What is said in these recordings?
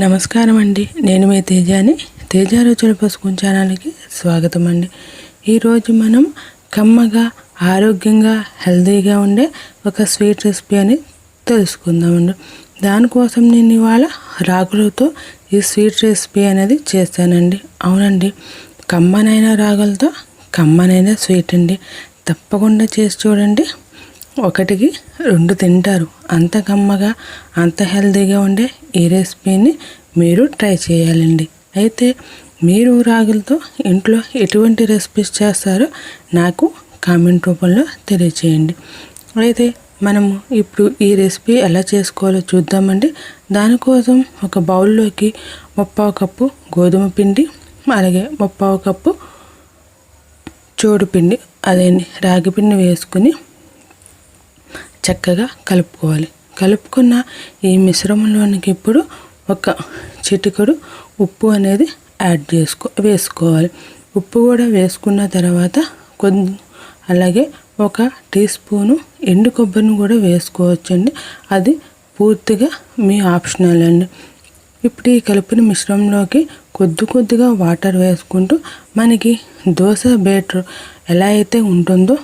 నమస్కారం అండి నేను మీ తేజాని. తేజ రుచుల ఛానల్కి స్వాగతం అండి ఈరోజు మనం కమ్మగా ఆరోగ్యంగా హెల్తీగా ఉండే ఒక స్వీట్ రెసిపీ అని తెలుసుకుందామండి. దానికోసం నేను ఇవాళ రాగులతో ఈ స్వీట్ రెసిపీ అనేది చేస్తానండి. అవునండి. కమ్మనైన రాగులతో కమ్మనైన స్వీట్ అండి. తప్పకుండా చేసి చూడండి. ఒకటికి రెండు తింటారు. అంత కమ్మగా అంత హెల్తీగా ఉండే ఈ రెసిపీని మీరు ట్రై చేయాలండి. అయితే మీరు రాగులతో ఇంట్లో ఎటువంటి రెసిపీస్ చేస్తారో నాకు కామెంట్ రూపంలో తెలియచేయండి. అయితే మనము ఇప్పుడు ఈ రెసిపీ ఎలా చేసుకోవాలో చూద్దామండి. దానికోసం ఒక బౌల్లోకి ముప్పావు కప్పు గోధుమ పిండి అలాగే ముప్పావు కప్పు చోడు పిండి అదేండి రాగి పిండి వేసుకుని చక్కగా కలుపుకోవాలి. కలుపుకున్న ఈ మిశ్రమంలోనికి ఇప్పుడు ఒక చిటికడు ఉప్పు అనేది యాడ్ చేసుకో వేసుకోవాలి. ఉప్పు కూడా వేసుకున్న తర్వాత కొద్ది అలాగే ఒక టీ స్పూను ఎండు కొబ్బరిని కూడా వేసుకోవచ్చండి. అది పూర్తిగా మీ ఆప్షనల్ అండి. ఇప్పుడు ఈ కలిపిన మిశ్రమంలోకి కొద్ది కొద్దిగా వాటర్ వేసుకుంటూ మనకి దోశ బేటర్ ఎలా అయితే ఉంటుందో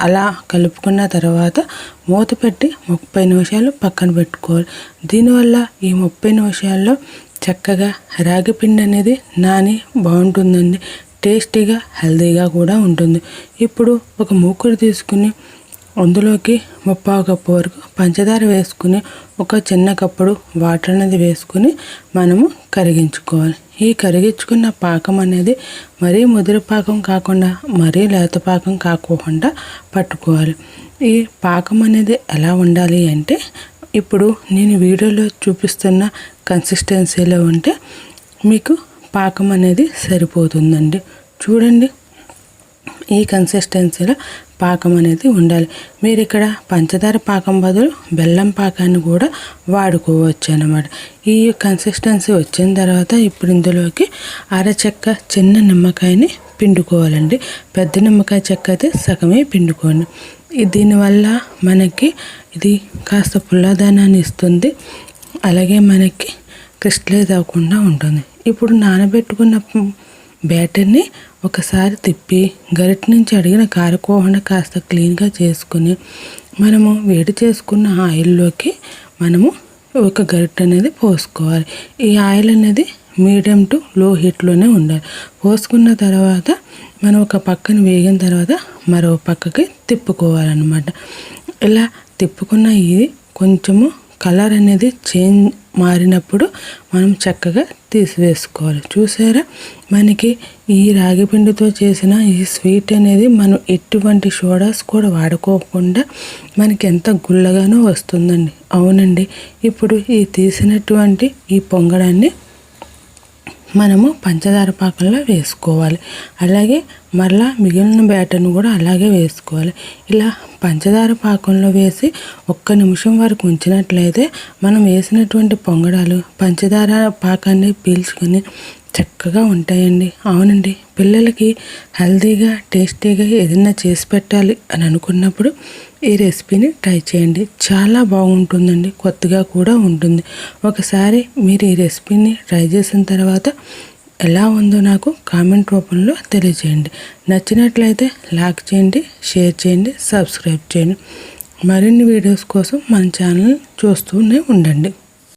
అలా కలుపుకున్న తర్వాత మూత పెట్టి ముప్పై నిమిషాలు పక్కన పెట్టుకోవాలి. దీనివల్ల ఈ ముప్పై నిమిషాల్లో చక్కగా రాగి పిండి అనేది నాని బాగుంటుందండి. టేస్టీగా హెల్తీగా కూడా ఉంటుంది. ఇప్పుడు ఒక మూకుడు తీసుకుని అందులోకి ముప్పావు కప్పు వరకు పంచదార వేసుకుని ఒక చిన్న కప్పుడు వాటర్ అనేది వేసుకుని మనము కరిగించుకోవాలి. ఈ కరిగించుకున్న పాకం అనేది మరీ ముదిరి పాకం కాకుండా మరీ లేత పాకం కాకోకుండా పట్టుకోవాలి. ఈ పాకం అనేది ఎలా ఉండాలి అంటే ఇప్పుడు నేను వీడియోలో చూపిస్తున్న కన్సిస్టెన్సీలో ఉంటే మీకు పాకం అనేది సరిపోతుందండి. చూడండి. ఈ కన్సిస్టెన్సీలో పాకం అనేది ఉండాలి. మీరు ఇక్కడ పంచదార పాకం బదులు బెల్లం పాకాన్ని కూడా వాడుకోవచ్చు అనమాట ఈ కన్సిస్టెన్సీ వచ్చిన తర్వాత ఇప్పుడు ఇందులోకి అరచెక్క చిన్న నిమ్మకాయని పిండుకోవాలండి. పెద్ద నిమ్మకాయ చెక్క అయితే సగమే పిండుకోండి. దీనివల్ల మనకి ఇది కాస్త పుల్లదనాన్ని ఇస్తుంది. అలాగే మనకి క్రిస్టలైజ్ అవ్వకుండా ఉంటుంది. ఇప్పుడు నానబెట్టుకున్న బ్యాటర్ని ఒకసారి తిప్పి గరిట నుంచి అడిగిన కారకోహండ కాస్త క్లీన్గా చేసుకుని మనము వేడి చేసుకున్న ఆయిల్లోకి మనము ఒక గరిట అనేది పోసుకోవాలి. ఈ ఆయిల్ అనేది మీడియం టు లో హీట్లోనే ఉండాలి. పోసుకున్న తర్వాత మనం ఒక పక్కన వేగిన తర్వాత మరో పక్కకి తిప్పుకోవాలన్నమాట. ఇలా తిప్పుకున్న ఇది కొంచెము కలర్ అనేది చేంజ్ మారినప్పుడు మనం చక్కగా తీసివేసుకోవాలి. చూసారా? మనకి ఈ రాగి పిండితో చేసిన ఈ స్వీట్ అనేది మనం ఎటువంటి సోడాస్ కూడా వాడుకోకుండా మనకి ఎంత గుల్లగానో వస్తుందండి. అవునండి. ఇప్పుడు ఈ తీసినటువంటి ఈ పొంగడాన్ని మనము పంచదార పాకంలో వేసుకోవాలి. అలాగే మరలా మిగిలిన బ్యాటర్ను కూడా అలాగే వేసుకోవాలి. ఇలా పంచదార పాకంలో వేసి ఒక్క నిమిషం వరకు ఉంచినట్లయితే మనం వేసినటువంటి పొంగడాలు పంచదార పాకాన్ని పీల్చుకొని చక్కగా ఉంటాయండి. అవునండి. పిల్లలకి హెల్తీగా టేస్టీగా ఏదైనా చేసి పెట్టాలి అని అనుకున్నప్పుడు ఈ రెసిపీని ట్రై చేయండి. చాలా బాగుంటుందండి. కొత్తగా కూడా ఉంటుంది. ఒకసారి మీరు ఈ రెసిపీని ట్రై చేసిన తర్వాత ఎలా ఉందో నాకు కామెంట్ రూపంలో తెలియజేయండి. నచ్చినట్లయితే లైక్ చేయండి షేర్ చేయండి సబ్స్క్రైబ్ చేయండి. మరిన్ని వీడియోస్ కోసం మన ఛానల్ చూస్తూనే ఉండండి.